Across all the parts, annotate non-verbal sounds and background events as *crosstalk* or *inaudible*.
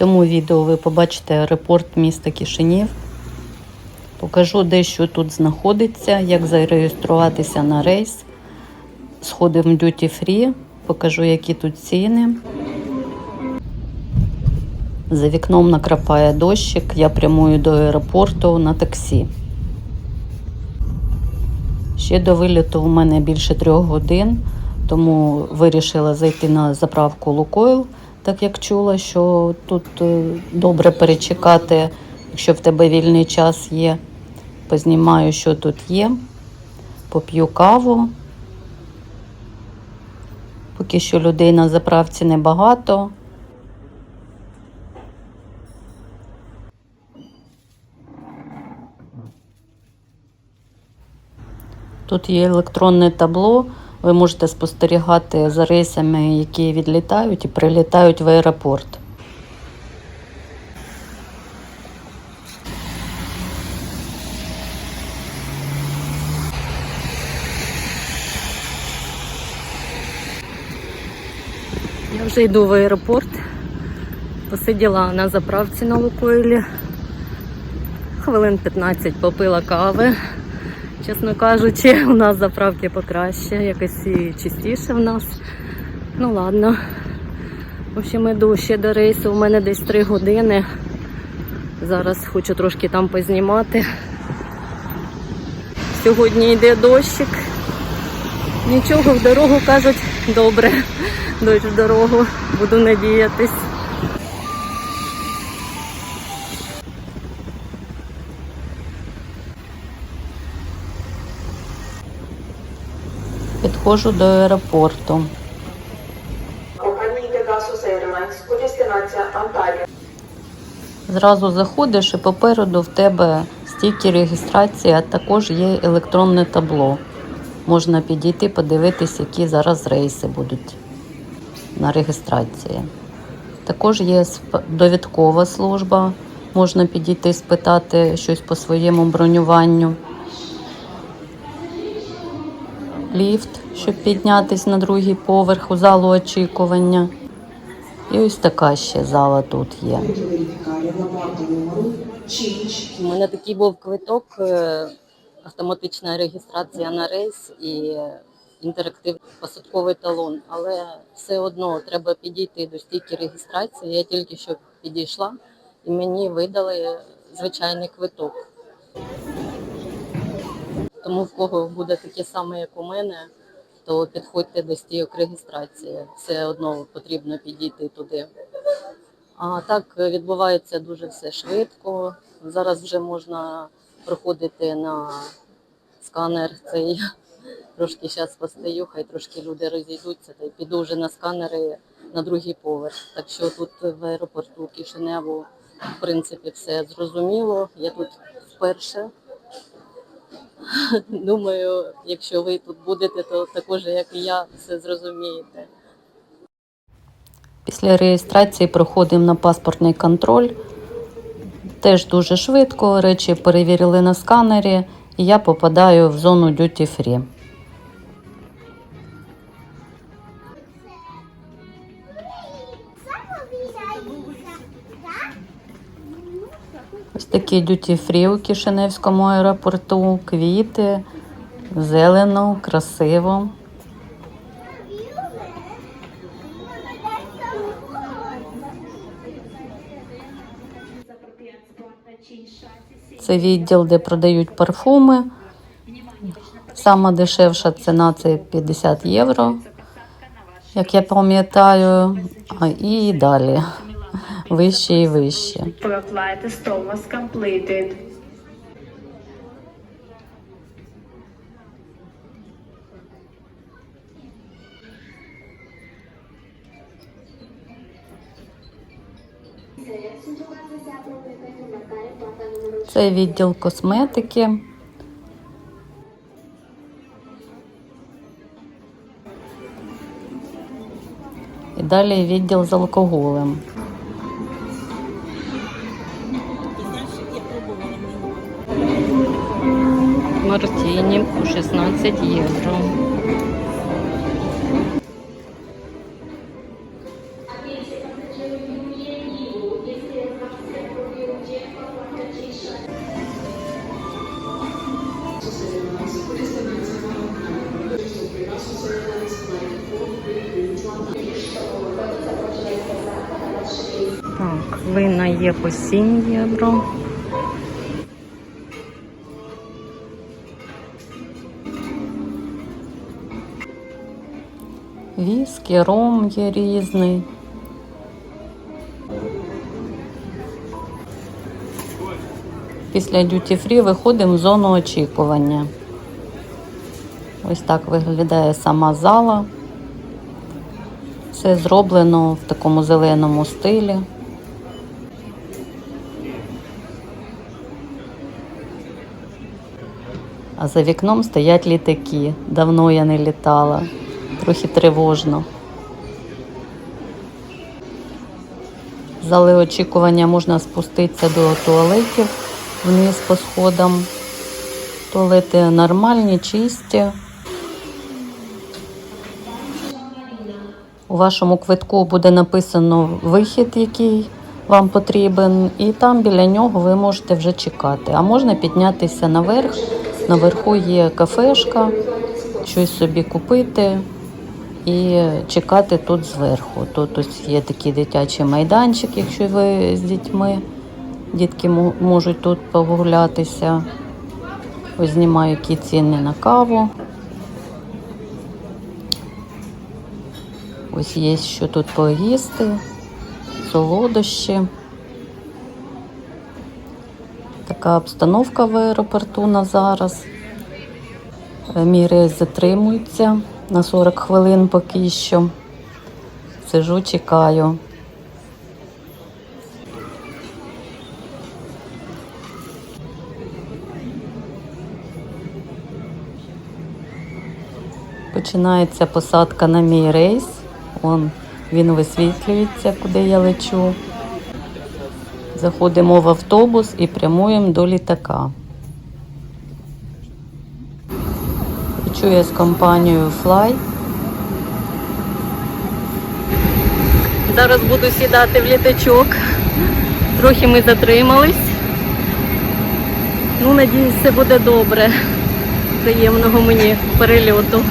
цьому відео ви побачите аеропорт міста Кишинів. Покажу, де що тут знаходиться, як зареєструватися на рейс. Сходимо в Duty Free, покажу, які тут ціни. За вікном накрапає дощик, я прямую до аеропорту на таксі. Ще до виліту у мене більше трьох годин, тому вирішила зайти на заправку Лукойл, так як чула, що тут е, добре перечекати, якщо в тебе вільний час є. Познімаю, що тут є, поп'ю каву. Поки що людей на заправці небагато. Тут є електронне табло. Ви можете спостерігати за рейсами, які відлітають і прилітають в аеропорт. Я вже йду в аеропорт. Посиділа на заправці на Лукойлі. Хвилин 15 попила кави. Чесно кажучи, *laughs* у нас заправки покраще, якось і чистіше в нас. Ну ладно. В общем, іду ще до рейсу. У мене десь 3 години. Зараз хочу трошки там познімати. Сьогодні йде дощик. Нічого, в дорогу кажуть, добре. Дощ в дорогу, буду надіятись. Підходжу до аеропорту. Зразу заходиш і попереду в тебе стійки реєстрації, а також є електронне табло. Можна підійти, подивитись, які зараз рейси будуть на реєстрації. Також є довідкова служба. Можна підійти спитати щось по своєму бронюванню. Ліфт, щоб піднятися на другий поверх у залу очікування. І ось така ще зала тут є. verificare la porta numero 5 У мене такий був квиток, е, автоматична реєстрація на рейс і інтерактивний посадковий талон. Але все одно треба підійти до стійки реєстрації. Я тільки що підійшла і мені видали звичайний квиток. Тому в кого буде таке саме, як у мене, то підходьте до стійок реєстрації. Все одно потрібно підійти туди. А так відбувається дуже все швидко. Зараз вже можна проходити на сканер цей. Трошки зараз постою, хай трошки люди розійдуться, та й піду вже на сканери на другий поверх. Так що тут в аеропорту Кишиневу, в принципі, все зрозуміло. Я тут вперше. *laughs* Думаю, якщо ви тут будете, то також, як і я, все зрозумієте. Після реєстрації проходимо на паспортний контроль. Теж дуже швидко. Речі перевірили на сканері, і я попадаю в зону Duty Free. Duty Free у Кишиневському аеропорту. Квіти, зелено, красиво. Це відділ, де продають парфуми. Сама дешевша ціна це 50 євро, як я пам'ятаю, і далі вище і вище. Це відділ косметики. І далі відділ з алкоголем. мартіні по 16 євро. Так, вина є по 7 євро. Віскі, ром є різний. Після duty free виходимо в зону очікування. Ось так виглядає сама зала. Все зроблено в такому зеленому стилі. А за вікном стоять літаки. Давно я не літала. Трохи тривожно. Зали очікування можна спуститися до туалетів вниз по сходам. Туалети нормальні, чисті. У вашому квитку буде написано вихід, який вам потрібен, і там біля нього ви можете вже чекати. А можна піднятися наверх. Наверху є кафешка, щось собі купити і чекати тут зверху. Тут ось є такий дитячий майданчик, якщо ви з дітьми. Дітки можуть тут погулятися. Ось знімаю, які ціни на каву. Ось є що тут поїсти, солодощі. Така обстановка в аеропорту на зараз. Мій рейс затримується на 40 хвилин поки що. Сижу, чекаю. Починається посадка на мій рейс. Вон він висвітлюється, куди я лечу. Заходимо в автобус і прямуємо до літака. Лечу я з компанією Fly. Зараз буду сідати в літачок. Трохи ми затримались. Ну, надіюсь, все буде добре. Приємного мені перельоту.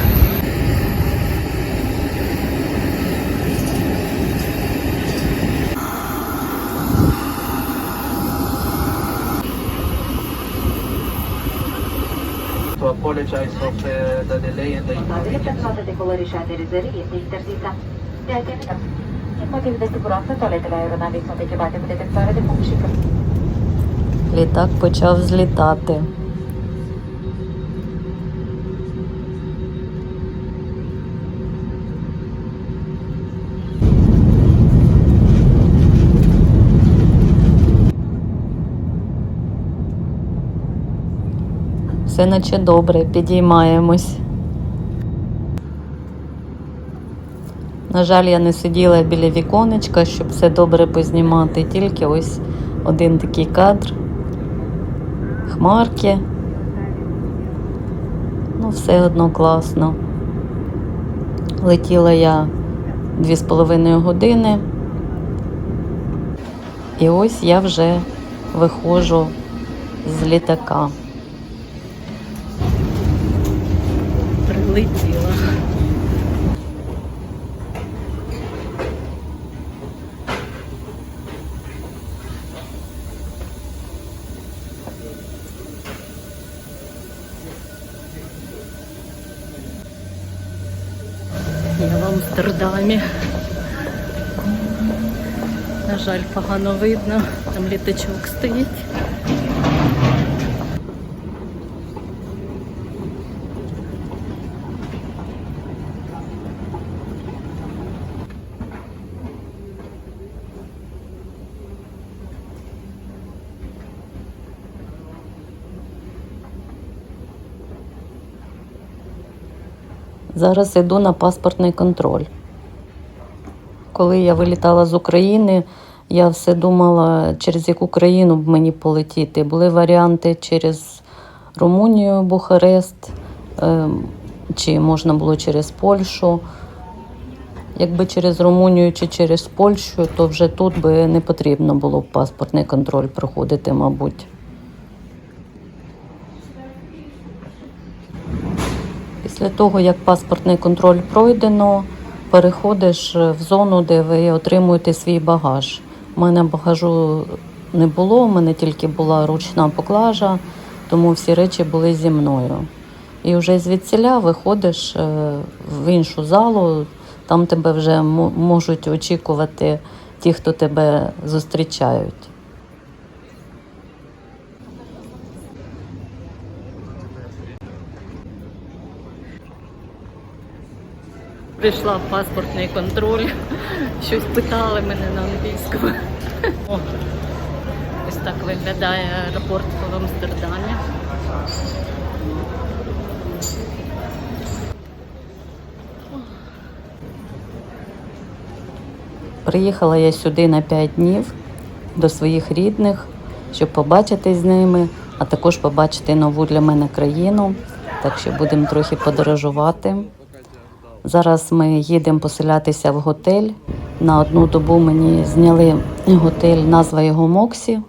Sunt for cu the delay and the inconvenience. Літак почав злітати. Все наче добре, підіймаємось. На жаль, я не сиділа біля віконечка, щоб все добре познімати, тільки ось один такий кадр хмарки. Ну, все одно класно. Летіла я дві з половиною години. І ось я вже виходжу з літака. Прилетіла. Я в Амстердамі. На жаль, погано видно. Там літачок стоїть. Зараз йду на паспортний контроль. Коли я вилітала з України, я все думала, через яку країну б мені полетіти. Були варіанти через Румунію, Бухарест, ем, чи можна було через Польщу. Якби через Румунію чи через Польщу, то вже тут би не потрібно було паспортний контроль проходити, мабуть. Після того, як паспортний контроль пройдено, переходиш в зону, де ви отримуєте свій багаж. У мене багажу не було, у мене тільки була ручна поклажа, тому всі речі були зі мною. І вже звідсіля виходиш е, в іншу залу, там тебе вже можуть очікувати ті, хто тебе зустрічають. Прийшла в паспортний контроль, *laughs* щось питали мене на англійському. О, ось так виглядає аеропорт в Амстердамі. Приїхала я сюди на 5 днів до своїх рідних, щоб побачити з ними, а також побачити нову для мене країну. Так що будемо трохи подорожувати. Зараз ми їдемо поселятися в готель. На одну добу мені зняли готель, назва його Моксі.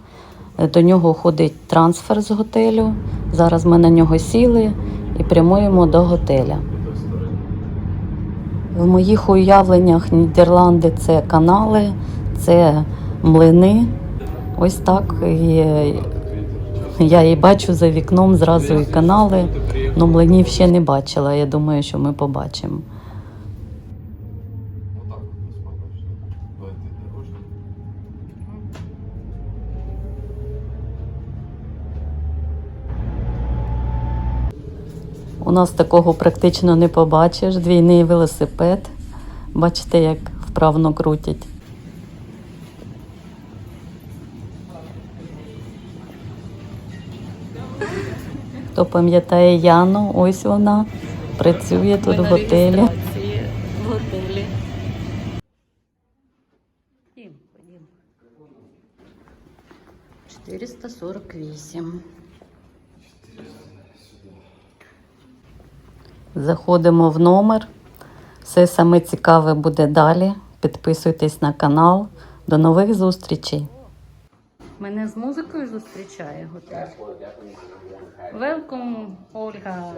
До нього ходить трансфер з готелю. Зараз ми на нього сіли і прямуємо до готеля. В моїх уявленнях Нідерланди це канали, це млини. Ось так. І я і бачу за вікном зразу і канали. Ну, млинів ще не бачила. Я думаю, що ми побачимо. У нас такого практично не побачиш. Двійний велосипед. Бачите, як вправно крутять. Хто пам'ятає Яну, ось вона працює тут в готелі. В готелі. Ходім, ходім. 448. Заходимо в номер. Все саме цікаве буде далі. Підписуйтесь на канал. До нових зустрічей. Мене з музикою зустрічає готель. Велком, Ольга.